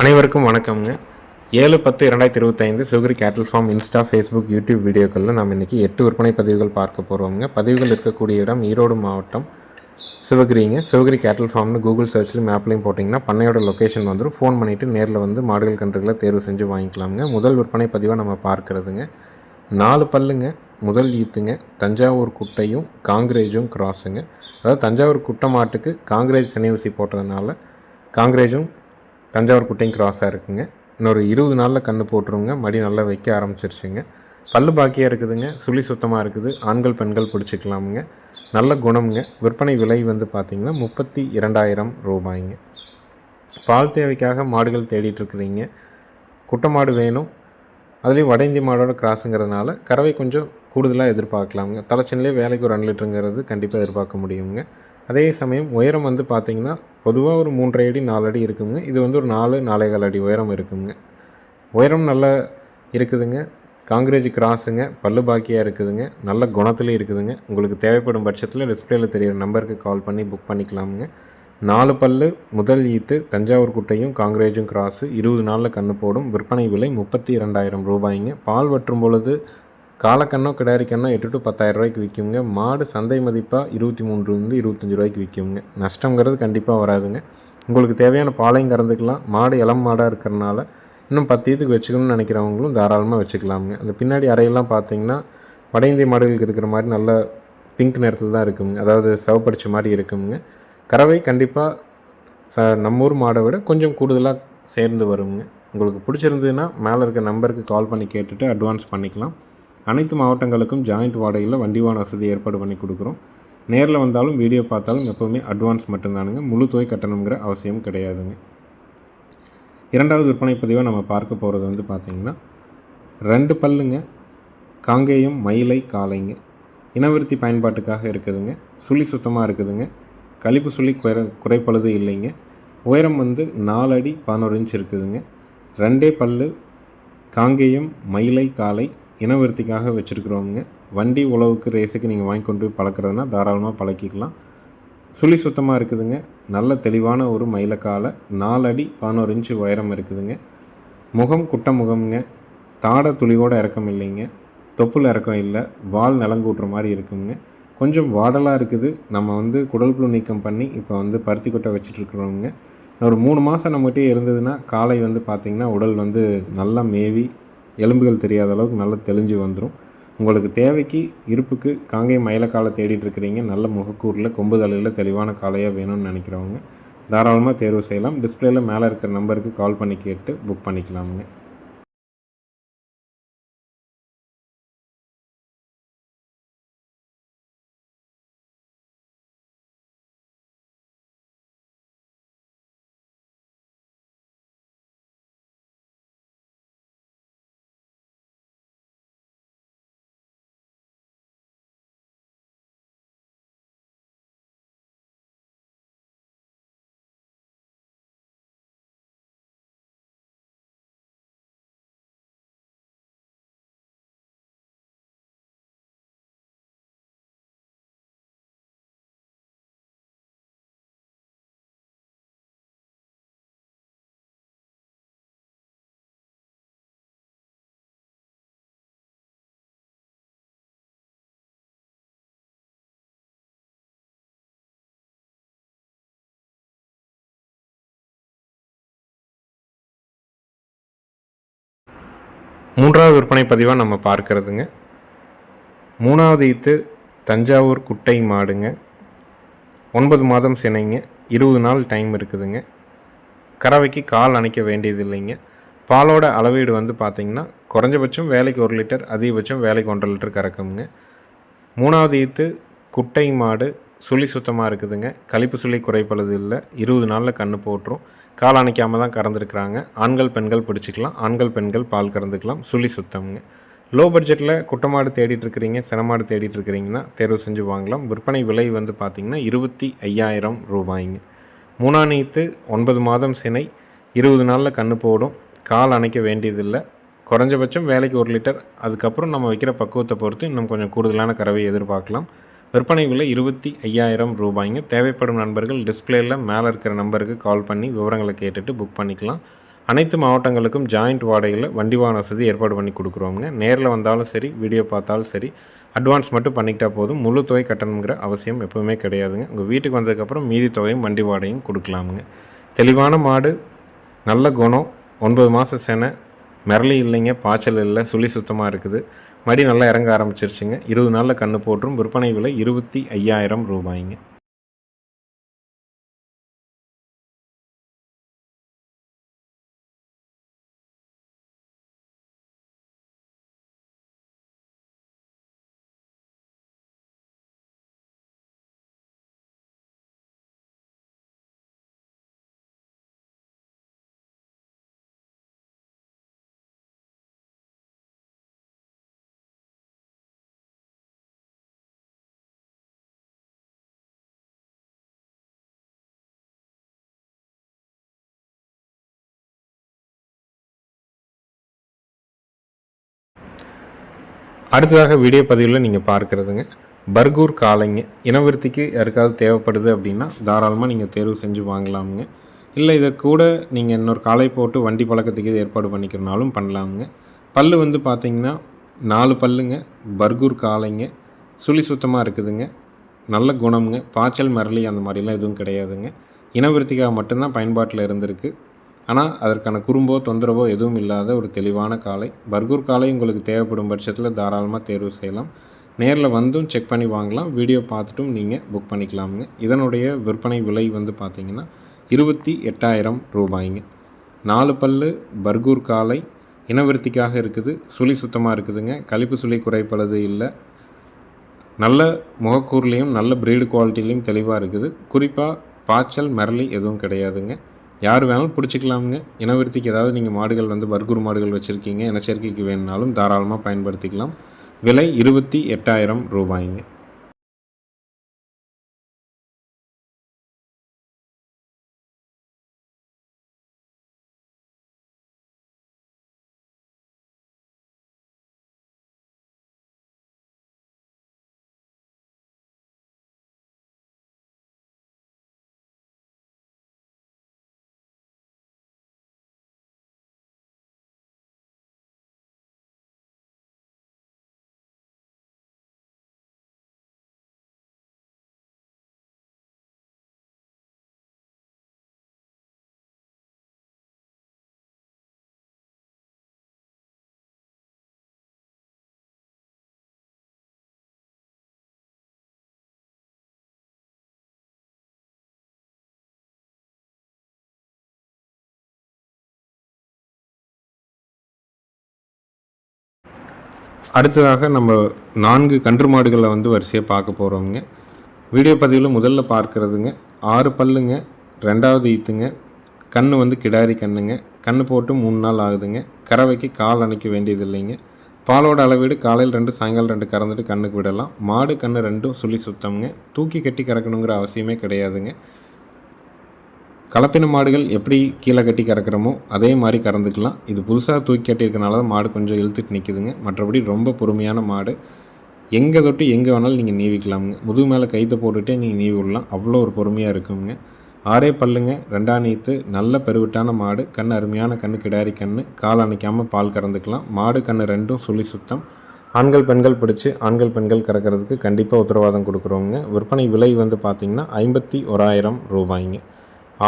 அனைவருக்கும் வணக்கம்ங்க. ஏழு பத்து இரண்டாயிரத்தி இருபத்தைந்து சுகரி கேட்டல் ஃபார்ம் இன்ஸ்டா ஃபேஸ்புக் யூடியூப் வீடியோக்களில் நம்ம இன்றைக்கி எட்டு விற்பனை பதிவுகள் பார்க்க போகிறோம்ங்க பதிவுகள் இருக்கக்கூடிய இடம் ஈரோடு மாவட்டம் சிவகிரிங்க. சிவகிரி கேட்டல் ஃபார்ம்னு கூகுள் சர்ச்லையும் மேப்லையும் போட்டிங்கன்னா பண்ணையோட லொக்கேஷன் வந்துடும் ஃபோன் பண்ணிவிட்டு நேரில் வந்து மாடுகள் கன்றுகளை தேர்வு செஞ்சு வாங்கிக்கலாமுங்க. முதல் விற்பனை பதிவாக நம்ம பார்க்குறதுங்க. நாலு பல்லுங்க முதல் ஈத்துங்க. தஞ்சாவூர் குட்டையும் காங்கிரேஜும் கிராஸுங்க அதாவது தஞ்சாவூர் குட்டை மாட்டுக்கு காங்கிரேஜ் சினை ஊசி போட்டதுனால காங்கிரேஜும் தஞ்சாவூர் குட்டையும் கிராஸாக இருக்குங்க. இன்னொரு இருபது நாளில் கன்று போட்டுருங்க. மடி நல்லா வைக்க ஆரம்பிச்சிருச்சுங்க. பல்லு பாக்கியாக இருக்குதுங்க. சுழி சுத்தமாக இருக்குது. ஆண்கள் பெண்கள் பிடிச்சிக்கலாமுங்க. நல்ல குணம்ங்க. விற்பனை விலை வந்து பார்த்திங்கன்னா முப்பத்தி இரண்டாயிரம் ரூபாய்ங்க. பால் தேவைக்காக மாடுகள் தேடிட்டுருக்குறீங்க. குட்டை மாடு வேணும். அதுலேயும் வட இந்திய மாடோட கிராஸுங்கிறதுனால கறவை கொஞ்சம் கூடுதலாக எதிர்பார்க்கலாமுங்க. தலைச்சனிலே வேலைக்கு ஒரு ரெண்டு லிட்டருங்கிறது கண்டிப்பாக எதிர்பார்க்க முடியுங்க. அதே சமயம் உயரம் வந்து பார்த்திங்கன்னா பொதுவாக ஒரு மூன்றரை அடி நாலு அடி இருக்குங்க. இது வந்து ஒரு நாலு நாலேகால் அடி உயரம் இருக்குங்க. உயரம் நல்லா இருக்குதுங்க. காங்கிரேஜ் கிராஸுங்க பல்லு பாக்கியாக இருக்குதுங்க. நல்ல குணத்துலேயும் இருக்குதுங்க. உங்களுக்கு தேவைப்படும் பட்சத்தில் டிஸ்பிளேயில் தெரியிற நம்பருக்கு கால் பண்ணி புக் பண்ணிக்கலாமுங்க. நாலு பல்லு முதல் ஈத்து தஞ்சாவூர் குட்டையும் காங்கிரேஜும் கிராஸு இருபது நாளில் கன்று போடும். விற்பனை விலை முப்பத்தி இரண்டாயிரம் ரூபாய்ங்க. பால் வற்றும் பொழுது காலக்கண்ணோ கிடாரி எட்டு டு பத்தாயிரம் ரூபாய்க்கு விற்குங்க மாடு சந்தை மதிப்பாக இருபத்தி மூன்றுலேருந்து இருபத்தஞ்சி ரூபாய்க்கு விற்குங்க நஷ்டங்கிறது கண்டிப்பாக வராதுங்க. உங்களுக்கு தேவையான பாலையும் கறந்துக்கலாம். மாடு இளம் மாடாக இருக்கிறனால இன்னும் பத்து இதுக்கு வச்சுக்கணும்னு நினைக்கிறவங்களும் தாராளமாக வச்சுக்கலாமுங்க. அந்த பின்னாடி அறையெல்லாம் பார்த்தீங்கன்னா வட இந்திய மாடுகளுக்கு இருக்கிற மாதிரி நல்ல பிங்க் நிறத்தில் தான் இருக்குங்க. அதாவது சிவப்படிச்ச மாதிரி இருக்குங்க. கறவை கண்டிப்பாக ச நம்ம ஊர் மாடை விட கொஞ்சம் கூடுதலாக சேர்ந்து வருங்க. உங்களுக்கு பிடிச்சிருந்ததுன்னா மேலே இருக்க நம்பருக்கு கால் பண்ணி கேட்டுட்டு அட்வான்ஸ் பண்ணிக்கலாம். அனைத்து மாவட்டங்களுக்கும் ஜாயிண்ட் வாடகையில் வண்டிவான வசதி ஏற்பாடு பண்ணி கொடுக்குறோம். நேரில் வந்தாலும் வீடியோ பார்த்தாலும் எப்போவுமே அட்வான்ஸ் மட்டும்தானுங்க. முழு தொகை கட்டணுங்கிற அவசியம் கிடையாதுங்க. இரண்டாவது விற்பனை பதிவாக நம்ம பார்க்க போகிறது வந்து பார்த்திங்கன்னா ரெண்டு பல்லுங்க காங்கேயம் மயிலை காளைங்க. இனவிருத்தி பயன்பாட்டுக்காக இருக்குதுங்க. சுழி சுத்தமாக இருக்குதுங்க. கழிப்பு சுழி குறை குறைப்பழுது இல்லைங்க. உயரம் வந்து நாலு அடி பதினோரு இன்ச் இருக்குதுங்க. ரெண்டே பல்லு காங்கேயம் மயிலை காலை இனவருத்திக்காக வச்சுருக்கிறவங்க வண்டி உழவுக்கு ரேஸுக்கு நீங்கள் வாங்கி கொண்டு போய் பழக்கிறதுனா தாராளமாக பழக்கிக்கலாம். சுழி சுத்தமாக இருக்குதுங்க. நல்ல தெளிவான ஒரு மயிலக்காலை நாலு அடி பதினோரு இன்ச்சு உயரம் இருக்குதுங்க. முகம் குட்ட முகம்ங்க. தாடை துளியோட இறக்கம் இல்லைங்க. தொப்புள் இறக்கம் இல்லை. வால் நிலங்கூட்டுற மாதிரி இருக்குங்க. கொஞ்சம் வாடலாக இருக்குது. நம்ம வந்து குடல் புழு நீக்கம் பண்ணி இப்போ வந்து பருத்தி கொட்டை வச்சுட்ருக்குறோங்க ஒரு மூணு மாதம் நம்மகிட்டே இருந்ததுன்னா காலை வந்து பார்த்திங்கன்னா உடல் வந்து நல்லா மேவி எலும்புகள் தெரியாத அளவுக்கு நல்லா தெளிஞ்சு வந்துடும் உங்களுக்கு தேவைக்கு இருப்புக்கு காங்கை மயிலக்காலை தேடிட்டு இருக்கிறீங்க. நல்ல முகக்கூரில் கொம்பு தலையில் தெளிவான காளையாக வேணும்னு நினைக்கிறவங்க தாராளமாக தேர்வு செய்யலாம். டிஸ்பிளேயில் மேலே இருக்கிற நம்பருக்கு கால் பண்ணி கேட்டு புக் பண்ணிக்கலாமுங்க. மூன்றாவது விற்பனை பதிவாக நம்ம பார்க்கறதுங்க. மூணாவது ஈத்து தஞ்சாவூர் குட்டை மாடுங்க. ஒன்பது மாதம் சினைங்க. இருபது நாள் டைம் இருக்குதுங்க. கறவைக்கு கால் அணைக்க வேண்டியது இல்லைங்க பாலோட அளவீடு வந்து பார்த்திங்கன்னா குறைஞ்சபட்சம் வேலைக்கு ஒரு லிட்டர் அதிகபட்சம் வேலைக்கு ஒன்றரை லிட்டர் கறக்குங்க. மூணாவது ஈத்து குட்டை மாடு சுழி சுத்தமாக இருக்குதுங்க. கழிப்பு சுழி குறைப்பளது இல்லை இருபது நாளில் கன்று போட்டுரும். கால் அணைக்காமல் தான் கறந்துருக்குறாங்க. ஆண்கள் பெண்கள் பிடிச்சிக்கலாம். ஆண்கள் பெண்கள் பால் கறந்துக்கலாம். சுழி சுத்தம்ங்க. லோ பட்ஜெட்டில் குட்டமாடு தேடிட்டு இருக்கிறீங்க சினமாடு தேடிட்டு இருக்கிறீங்கன்னா தேர்வு செஞ்சு வாங்கலாம். விற்பனை விலை வந்து பார்த்திங்கன்னா இருபத்தி ஐயாயிரம் ரூபாய்ங்க. மூணாநீத்து ஒன்பது மாதம் சினை இருபது நாளில் கன்று போடும். கால் அணைக்க வேண்டியதில்லை. குறைஞ்சபட்சம் வேலைக்கு ஒரு லிட்டர். அதுக்கப்புறம் நம்ம வைக்கிற பக்குவத்தை பொறுத்து இன்னும் கொஞ்சம் கூடுதலான கறவை எதிர்பார்க்கலாம். விற்பனை விலை இருபத்தி ஐயாயிரம் ரூபாய்ங்க. தேவைப்படும் நண்பர்கள் டிஸ்பிளேயில் மேலே இருக்கிற நம்பருக்கு கால் பண்ணி விவரங்களை கேட்டுட்டு புக் பண்ணிக்கலாம். அனைத்து மாவட்டங்களுக்கும் ஜாயிண்ட் வாடகையில் வண்டி வாகன வசதி ஏற்பாடு பண்ணி கொடுக்குறோங்க நேரில் வந்தாலும் சரி வீடியோ பார்த்தாலும் சரி அட்வான்ஸ் மட்டும் பண்ணிக்கிட்டா போதும். முழு தொகை கட்டணுங்கிற அவசியம் எப்பவுமே கிடையாதுங்க. உங்கள் வீட்டுக்கு வந்ததுக்கப்புறம் மீதி தொகையும் வண்டி வாடகையும் கொடுக்கலாமுங்க. தெளிவான மாடு நல்ல குணம் ஒன்பது மாதம் செனை மிரளி இல்லைங்க பாய்ச்சல் இல்லை சுழி சுத்தமாக இருக்குது. மடி நல்லா இறங்க ஆரம்பிச்சிருச்சுங்க. இருபது நாளில் கன்று போட்டுரும். விற்பனை விலை இருபத்தி ஐயாயிரம் ரூபாய்ங்க. அடுத்ததாக வீடியோ பதிவில் நீங்கள் பார்க்குறதுங்க. பர்கூர் காளைங்க. இனவிருத்திக்கு யாருக்காவது தேவைப்படுது அப்படின்னா தாராளமாக நீங்கள் தேர்வு செஞ்சு வாங்கலாமுங்க. இல்லை இதை கூட நீங்கள் இன்னொரு காலை போட்டு வண்டி பழக்கத்துக்கு இது ஏற்பாடு பண்ணிக்கிறனாலும் பண்ணலாமுங்க. பல்லு வந்து பார்த்திங்கன்னா நாலு பல்லுங்க. பர்கூர் காளைங்க. சுழி சுத்தமாக இருக்குதுங்க. நல்ல குணமுங்க. பாய்ச்சல் மரளி அந்த மாதிரிலாம் எதுவும் கிடையாதுங்க. இனவிருத்திக்காக மட்டும்தான் பயன்பாட்டில் இருந்திருக்கு. ஆனால் அதற்கான குறும்போ தொந்தரவோ எதுவும் இல்லாத ஒரு தெளிவான காலை. பர்கூர் காலை உங்களுக்கு தேவைப்படும் பட்சத்தில் தாராளமாக தேர்வு செய்யலாம். நேரில் வந்தும் செக் பண்ணி வாங்கலாம். வீடியோ பார்த்துட்டும் நீங்கள் புக் பண்ணிக்கலாமுங்க. இதனுடைய விற்பனை விலை வந்து பார்த்திங்கன்னா இருபத்தி எட்டாயிரம் ரூபாய்ங்க. நாலு பல்லு பர்கூர் காலை இனவிருத்திக்காக இருக்குது. சுழி சுத்தமாக இருக்குதுங்க. கழிப்பு சுழி குறைப்பளது இல்லை. நல்ல முகக்கூர்லேயும் நல்ல ப்ரீடு குவாலிட்டிலையும் தெளிவாக இருக்குது. குறிப்பாக பாய்ச்சல் மிரளி எதுவும் கிடையாதுங்க. யார் வேணாலும் பிடிச்சிக்கலாமுங்க. இனவிருத்திக்கு ஏதாவது நீங்கள் மாடுகள் வந்து பர்கூர் மாடுகள் வச்சுருக்கீங்க இனச்சேர்க்கைக்கு வேணுனாலும் தாராளமாக பயன்படுத்திக்கலாம். விலை இருபத்தி எட்டாயிரம் ரூபாய்ங்க. அடுத்ததாக நம்ம நான்கு கன்று மாடுகளை வந்து வரிசையாக பார்க்க போகிறோங்க வீடியோ பதிவில் முதல்ல பார்க்குறதுங்க. ஆறு பல்லுங்க ரெண்டாவது ஈத்துங்க கன்று வந்து கிடாரி கண்ணுங்க கன்று போட்டு மூணு நாள் ஆகுதுங்க. கறவைக்கு கால் அணைக்க வேண்டியது இல்லைங்க பாலோட அளவீடு காலையில் ரெண்டு சாயங்காலம் ரெண்டு கறந்துட்டு கண்ணுக்கு விடலாம். மாடு கன்று ரெண்டும் சுழி சுத்தம்ங்க. தூக்கி கட்டி கறக்கணுங்கிற அவசியமே கிடையாதுங்க. கலப்பின மாடுகள் எப்படி கீழே கட்டி கறக்கிறோமோ அதே மாதிரி கறந்துக்கலாம். இது புதுசாக தூக்கி கட்டியிருக்கனால தான் மாடு கொஞ்சம் இழுத்துட்டு நிற்கிதுங்க மற்றபடி ரொம்ப பொறுமையான மாடு. எங்கே தொட்டு எங்கே வேணாலும் நீங்கள் நீவிக்கலாமுங்க. முதுகு மேலே கைத்தை போட்டுகிட்டே நீங்கள் நீவி விடலாம். அவ்வளோ ஒரு பொறுமையாக இருக்குங்க. ஆறே பல்லுங்க ரெண்டாம் நீத்து நல்ல பெருவிட்டான மாடு. கண் அருமையான கண்ணு கிடாரி கண் கால் அணைக்காமல் பால் கறந்துக்கலாம். மாடு கண் ரெண்டும் சுழி சுத்தம். ஆண்கள் பெண்கள் பிடிச்சி ஆண்கள் பெண்கள் கறக்கிறதுக்கு கண்டிப்பாக உத்தரவாதம் கொடுக்குறோங்க. விற்பனை விலை வந்து பார்த்திங்கன்னா ஐம்பத்தி ஓராயிரம் ரூபாய்ங்க.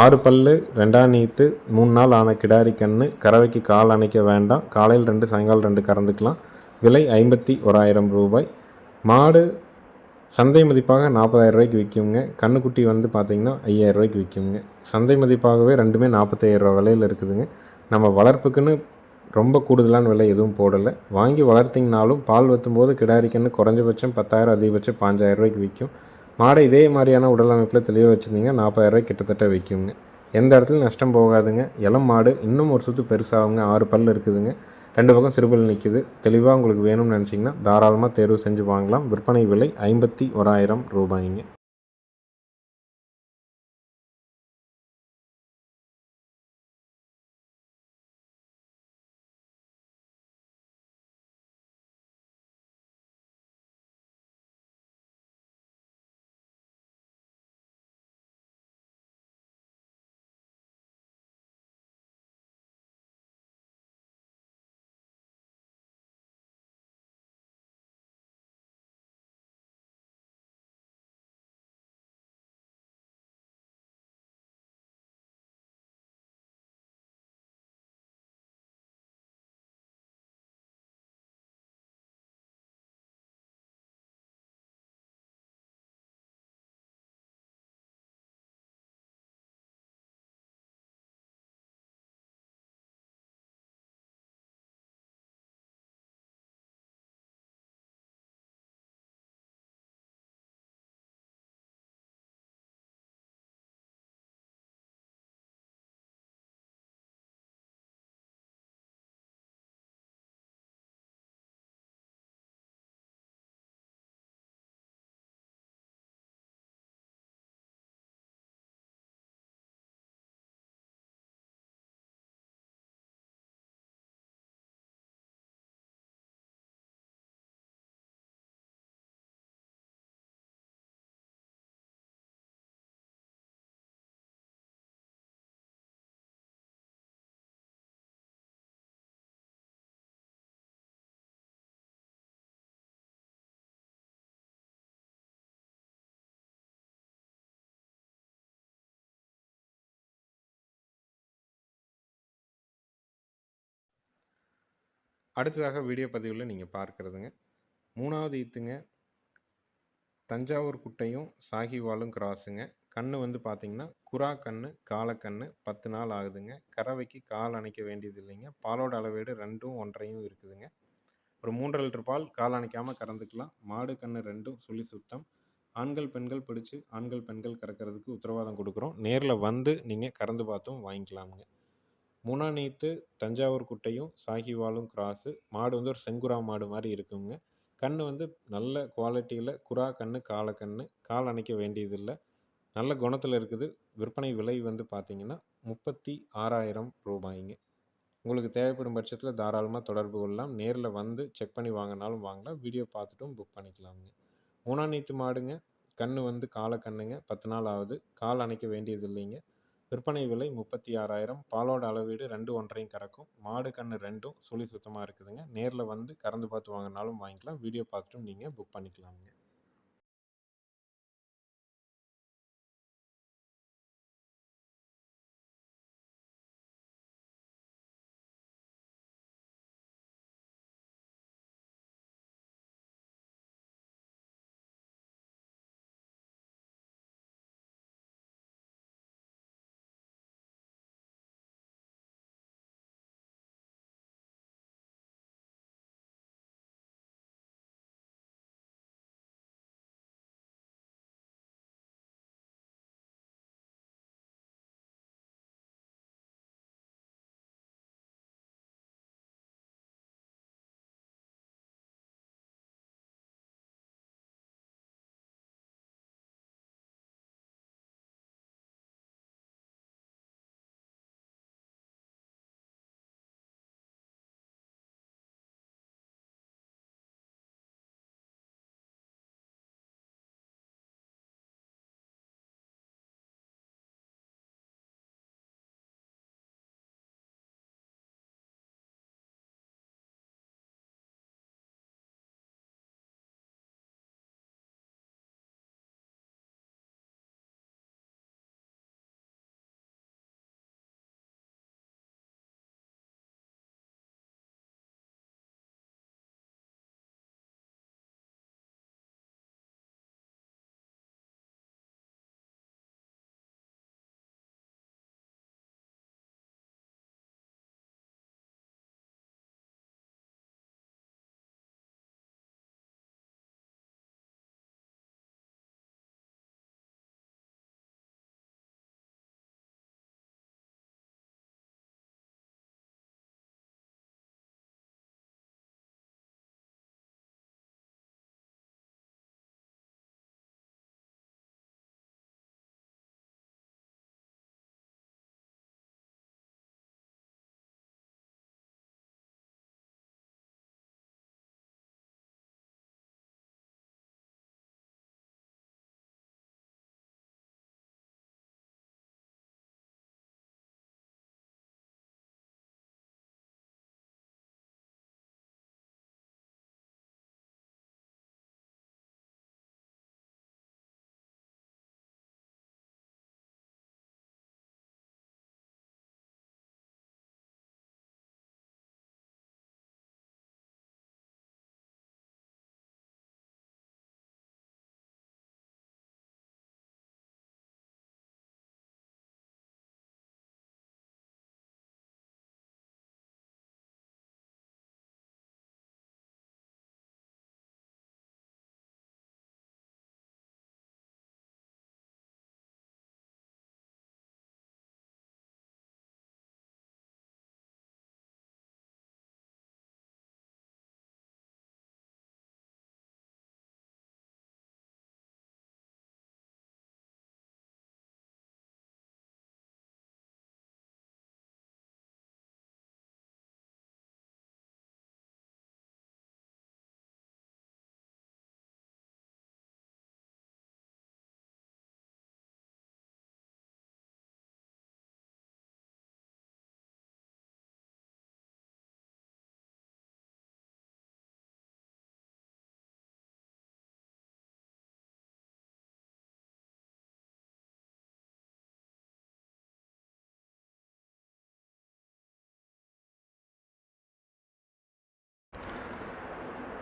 ஆறு பல்லு ரெண்டாம் நீத்து மூணு நாள் ஆன கிடாரி கன்று கறவைக்கு கால் அணைக்க வேண்டாம். காலையில் ரெண்டு சாயங்காலம் ரெண்டு கறந்துக்கலாம். விலை ஐம்பத்தி ஓராயிரம் ரூபாய். மாடு சந்தை மதிப்பாக நாற்பதாயிரம் ரூபாய்க்கு விற்குங்க. கண்ணுக்குட்டி வந்து பார்த்திங்கன்னா ஐயாயிரம் ரூபாய்க்கு விற்குங்க. சந்தை மதிப்பாகவே ரெண்டுமே நாற்பத்தாயிரம் ரூபா விலையில் இருக்குதுங்க. நம்ம வளர்ப்புக்குன்னு ரொம்ப கூடுதலான விலை எதுவும் போடலை. வாங்கி வளர்த்திங்கனாலும் பால் வற்றும்போது கிடாரி கன்று குறைஞ்சபட்சம் பத்தாயிரம் அதிகபட்சம் பாஞ்சாயிரம் ரூபாய்க்கு விற்கும். மாடை இதே மாதிரியான உடல் அமைப்பில் தெளிவாக வச்சுருந்தீங்க. நாற்பதாயிரரூவா கிட்டத்தட்ட வைக்குங்க. எந்த இடத்துலையும் நஷ்டம் போகாதுங்க. இளம் மாடு இன்னும் ஒரு சுற்று பெருசாகுங்க. ஆறு பல் இருக்குதுங்க. ரெண்டு பக்கம் சிறுபல் நிற்கிது தெளிவாக உங்களுக்கு வேணும்னு நினச்சிங்கன்னா தாராளமாக தேர்வு செஞ்சு வாங்கலாம். விற்பனை விலை ஐம்பத்தி ஓராயிரம் ரூபாய்ங்க. அடுத்ததாக வீடியோ பதிவில் நீங்கள் பார்க்குறதுங்க. மூணாவது ஈத்துங்க. தஞ்சாவூர் குட்டையும் சாகிவாலும் கிராஸுங்க. கன்று வந்து பார்த்தீங்கன்னா குரா கன்று காலக்கண்ணு பத்து நாள் ஆகுதுங்க. கறவைக்கு கால் அணைக்க வேண்டியது இல்லைங்க. பாலோட அளவீடு ரெண்டும் ஒன்றையும் இருக்குதுங்க. ஒரு மூன்றரை லிட்டர் பால் கால் அணைக்காமல் கறந்துக்கலாம். மாடு கன்று ரெண்டும் சுழி சுத்தம். ஆண்கள் பெண்கள் பிடிச்சி ஆண்கள் பெண்கள் கறக்கிறதுக்கு உத்தரவாதம் கொடுக்குறோம். நேரில் வந்து நீங்கள் கறந்து பார்த்தும் வாங்கிக்கலாமுங்க. மூணாநேத்து தஞ்சாவூர் குட்டையும் சாகிவாலும் கிராஸு மாடு வந்து ஒரு செங்குரா மாடு மாதிரி இருக்குங்க. கன்று வந்து நல்ல குவாலிட்டியில் குரா கன்று காலை கன்று கால் அணைக்க வேண்டியதில்லை. நல்ல குணத்தில் இருக்குது. விற்பனை விலை வந்து பார்த்திங்கன்னா முப்பத்தி ஆறாயிரம் ரூபாய்ங்க. உங்களுக்கு தேவைப்படும் பட்சத்தில் தாராளமாக தொடர்பு கொள்ளலாம். நேரில் வந்து செக் பண்ணி வாங்கினாலும் வாங்கலாம். Video பார்த்துட்டும் book பண்ணிக்கலாமுங்க. மூணாநீத்து மாடுங்க. கண் வந்து காலை கண்ணுங்க. பத்து நாள் ஆகுது. கால் அணைக்க வேண்டியது இல்லைங்க விற்பனை விலை முப்பத்தி ஆறாயிரம் பாலோட அளவீடு ரெண்டு ஒன்றையும் கறக்கும். மாடு கன்று ரெண்டும் சுழி சுத்தமாக இருக்குதுங்க. நேரில் வந்து கறந்து பார்த்து வாங்கினாலும் வாங்கிக்கலாம். வீடியோ பார்த்துட்டும் நீங்கள் புக் பண்ணிக்கலாமுங்க.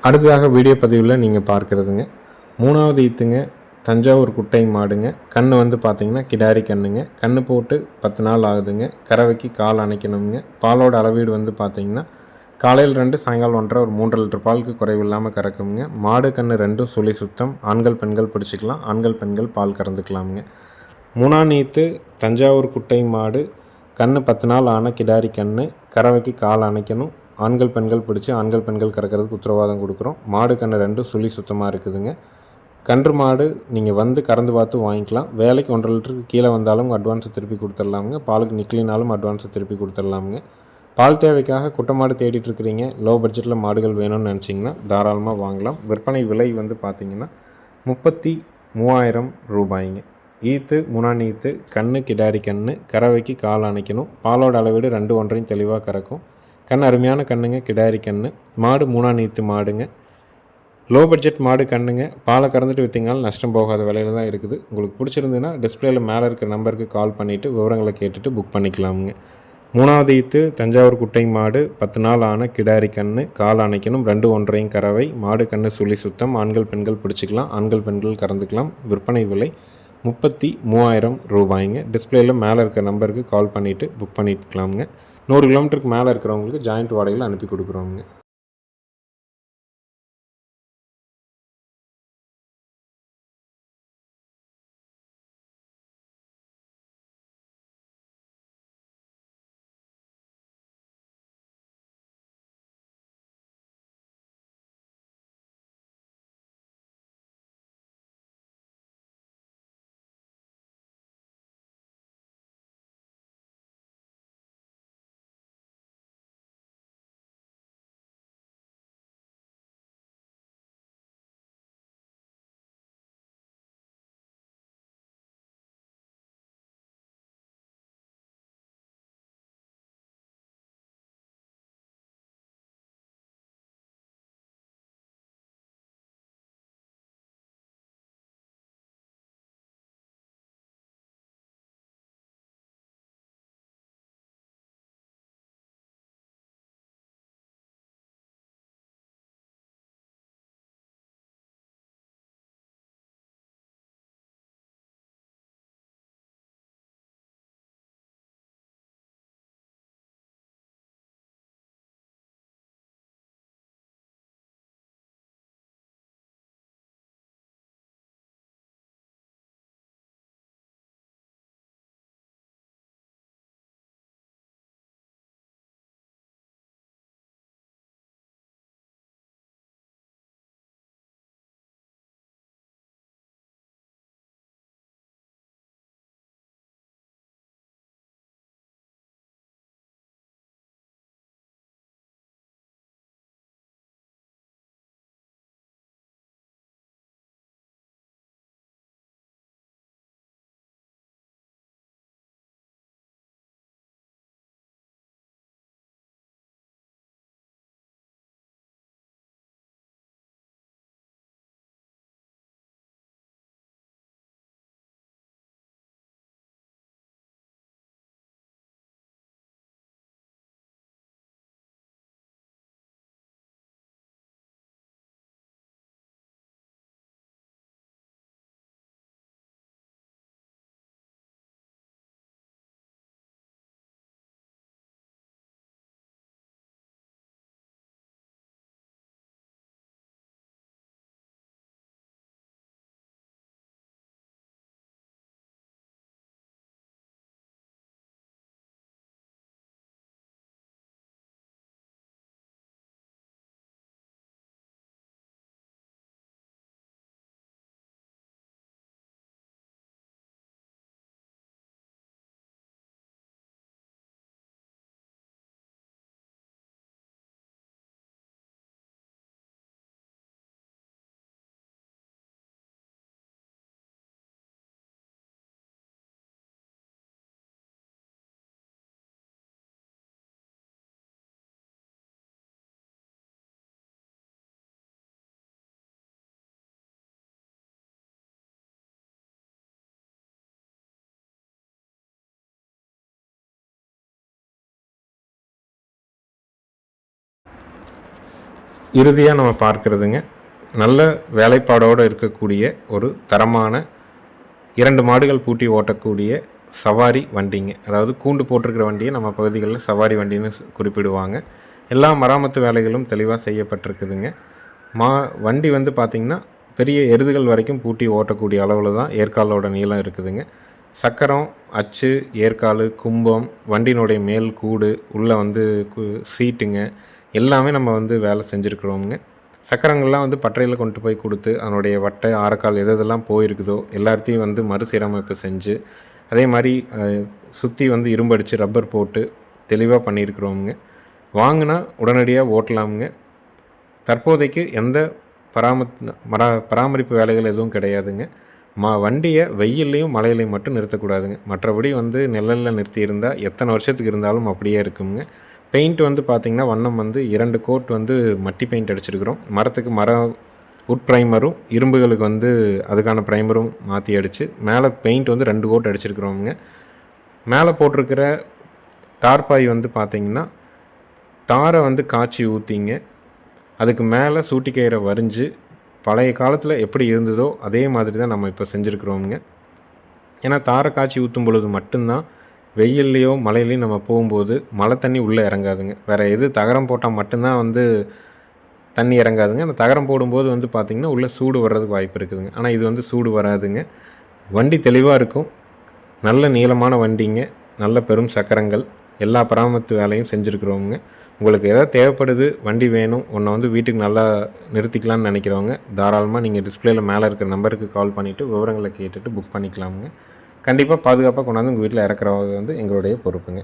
அடுத்ததாக வீடியோ பதிவில் நீங்கள் பார்க்குறதுங்க. மூணாவது ஈத்துங்க தஞ்சாவூர் குட்டை மாடுங்க. கண் வந்து பார்த்தீங்கன்னா கிடாரி கண்ணுங்க. கண் போட்டு பத்து நாள் ஆகுதுங்க. கறவைக்கு கால் அணைக்கணுங்க. பாலோட அளவீடு வந்து பார்த்தீங்கன்னா காலையில் ரெண்டு சாயங்காலம் ஒன்றரை ஒரு மூன்றரை லிட்டர் பாலுக்கு குறைவு இல்லாமல் கறக்குங்க. மாடு கன்று ரெண்டும் சுழி சுத்தம். ஆண்கள் பெண்கள் பிடிச்சிக்கலாம். ஆண்கள் பெண்கள் பால் கறந்துக்கலாமுங்க. மூணாம் நீத்து தஞ்சாவூர் குட்டை மாடு. கன்று பத்து நாள் ஆன கிடாரி கன்று கறவைக்கு கால் அணைக்கணும். ஆண்கள் பெண்கள் பிடிச்சி ஆண்கள் பெண்கள் கறக்கிறதுக்கு உத்தரவாதம் கொடுக்குறோம். மாடு கன்று ரெண்டும் சுழி சுத்தமாக இருக்குதுங்க. கன்று மாடு நீங்கள் வந்து கறந்து பார்த்து வாங்கிக்கலாம். வேலைக்கு ஒன்றரை லிட்டருக்கு கீழே வந்தாலும் அட்வான்ஸை திருப்பி கொடுத்துடலாமுங்க. பாலுக்கு நிக்கலினாலும் அட்வான்ஸை திருப்பி கொடுத்துடலாமுங்க. பால் தேவைக்காக குட்டை மாடு தேடிட்டு இருக்கிறீங்க. லோ பட்ஜெட்டில் மாடுகள் வேணும்னு நினச்சிங்கன்னா தாராளமாக வாங்கலாம். விற்பனை விலை வந்து பார்த்தீங்கன்னா முப்பத்தி மூவாயிரம் ரூபாய்ங்க. ஈத்து முனான் ஈத்து கண்ணு கிடாரி கண்ணு கறவைக்கு கால் அணைக்கணும். பாலோட அளவீடு ரெண்டு ஒன்றையும் தெளிவாக கறக்கும். கண் அருமையான கண்ணுங்க கிடாரி கண்ணு. மாடு மூணா நீத்து மாடுங்க. லோ பட்ஜெட் மாடு கண்ணுங்க. பாலை கறந்துட்டு விற்றீங்கனாலும் நஷ்டம் போகாத விலையில தான் இருக்குது. உங்களுக்கு பிடிச்சிருந்துன்னா டிஸ்பிளேல மேலே இருக்கிற நம்பருக்கு கால் பண்ணிவிட்டு விவரங்களை கேட்டுட்டு புக் பண்ணிக்கலாமுங்க. மூணாவது ஈத்து தஞ்சாவூர் குட்டை மாடு பத்து நாள் ஆன கிடாரி கன்று கால் அணைக்கணும் ரெண்டு ஒன்றையும் கறவை மாடு கன்று சுழி சுத்தம் ஆண்கள் பெண்கள் பிடிச்சிக்கலாம் ஆண்கள் பெண்கள் கறந்துக்கலாம் விற்பனை விலை முப்பத்தி மூவாயிரம் ரூபாய்ங்க. டிஸ்பிளேயில் மேலே இருக்கிற நம்பருக்கு கால் பண்ணிவிட்டு புக் பண்ணிக்கலாமுங்க. நூறு கிலோமீட்டருக்கு மேலே இருக்கிறவங்களுக்கு ஜாயிண்ட் வாடகையில் அனுப்பி கொடுக்குறோங்க இறுதியாக நம்ம பார்க்குறதுங்க நல்ல வேலைப்பாடோடு இருக்கக்கூடிய ஒரு தரமான இரண்டு மாடுகள் பூட்டி ஓட்டக்கூடிய சவாரி வண்டிங்க. அதாவது கூண்டு போட்டிருக்கிற வண்டியை நம்ம பகுதிகளில் சவாரி வண்டின்னு குறிப்பிடுவாங்க. எல்லா மராமத்து வேலைகளும் தெளிவாக செய்யப்பட்டிருக்குதுங்க. மா வண்டி வந்து பார்த்திங்கன்னா பெரிய எருதுகள் வரைக்கும் பூட்டி ஓட்டக்கூடிய அளவில் தான் ஏற்காலோட நீளம் இருக்குதுங்க. சக்கரம் அச்சு ஏற்காலு கும்பம் வண்டியினுடைய மேல் கூடு உள்ளே வந்து கு- சீட்டுங்க. எல்லாமே நம்ம வந்து வேலை செஞ்சுருக்குறோமுங்க. சக்கரங்கள்லாம் வந்து பட்டறையில் கொண்டு போய் கொடுத்து அதனுடைய வட்டை ஆரக்கால் எது எதெல்லாம் போயிருக்குதோ எல்லாத்தையும் வந்து மறுசீரமைப்பு செஞ்சு அதே மாதிரி சுற்றி வந்து இரும்படிச்சு ரப்பர் போட்டு தெளிவாக பண்ணியிருக்கிறோமுங்க. வாங்கினா உடனடியாக ஓட்டலாமுங்க. தற்போதைக்கு எந்த பராம மரா பராமரிப்பு வேலைகள் எதுவும் கிடையாதுங்க. மா வண்டியை வெயில்லையும் மழையிலையும் மட்டும் நிறுத்தக்கூடாதுங்க. மற்றபடி வந்து நிழலில் நிறுத்தி இருந்தால் எத்தனை வருஷத்துக்கு இருந்தாலும் அப்படியே இருக்குங்க. பெயிண்ட் வந்து பார்த்திங்கன்னா வண்ணம் வந்து இரண்டு கோட் வந்து மட்டி பெயிண்ட் அடிச்சிருக்கிறோம். மரத்துக்கு மரம் உட் ப்ரைமரும் இரும்புகளுக்கு வந்து அதுக்கான ப்ரைமரும் மாற்றி அடித்து மேலே பெயிண்ட் வந்து ரெண்டு கோட் அடிச்சிருக்கிறோமுங்க. மேலே போட்டிருக்கிற தார்பாய் வந்து பார்த்திங்கன்னா தாரை வந்து காய்ச்சி ஊற்றிங்க அதுக்கு மேலே சூட்டிக்கயிறை வரிஞ்சு பழைய காலத்தில் எப்படி இருந்ததோ அதே மாதிரி தான் நம்ம இப்போ செஞ்சுருக்குறோமுங்க. ஏன்னா தாரை காய்ச்சி ஊற்றும் பொழுது மட்டும்தான் வெயில்லையோ மழையிலையும் நம்ம போகும்போது மழை தண்ணி உள்ளே இறங்காதுங்க. வேறு எது தகரம் போட்டால் மட்டும்தான் வந்து தண்ணி இறங்காதுங்க. அந்த தகரம் போடும்போது வந்து பார்த்திங்கன்னா உள்ளே சூடு வர்றதுக்கு வாய்ப்பு இருக்குதுங்க. ஆனால் இது வந்து சூடு வராதுங்க. வண்டி தெளிவாக இருக்கும். நல்ல நீளமான வண்டிங்க. நல்ல பெரும் சக்கரங்கள். எல்லா பராமரித்து வேலையும் செஞ்சுருக்குறோங்க உங்களுக்கு எதாவது தேவைப்படுது வண்டி வேணும் ஒன்றை வந்து வீட்டுக்கு நல்லா நிறுத்திக்கலாம்னு நினைக்கிறவங்க தாராளமாக நீங்கள் டிஸ்பிளேயில் மேலே இருக்கிற நம்பருக்கு கால் பண்ணிவிட்டு விவரங்களை கேட்டுட்டு புக் பண்ணிக்கலாமுங்க. கண்டிப்பாக பாதுகாப்பாக கொண்டாந்து உங்கள் வீட்டில் இறக்குறது வந்து எங்களுடைய பொறுப்புங்க.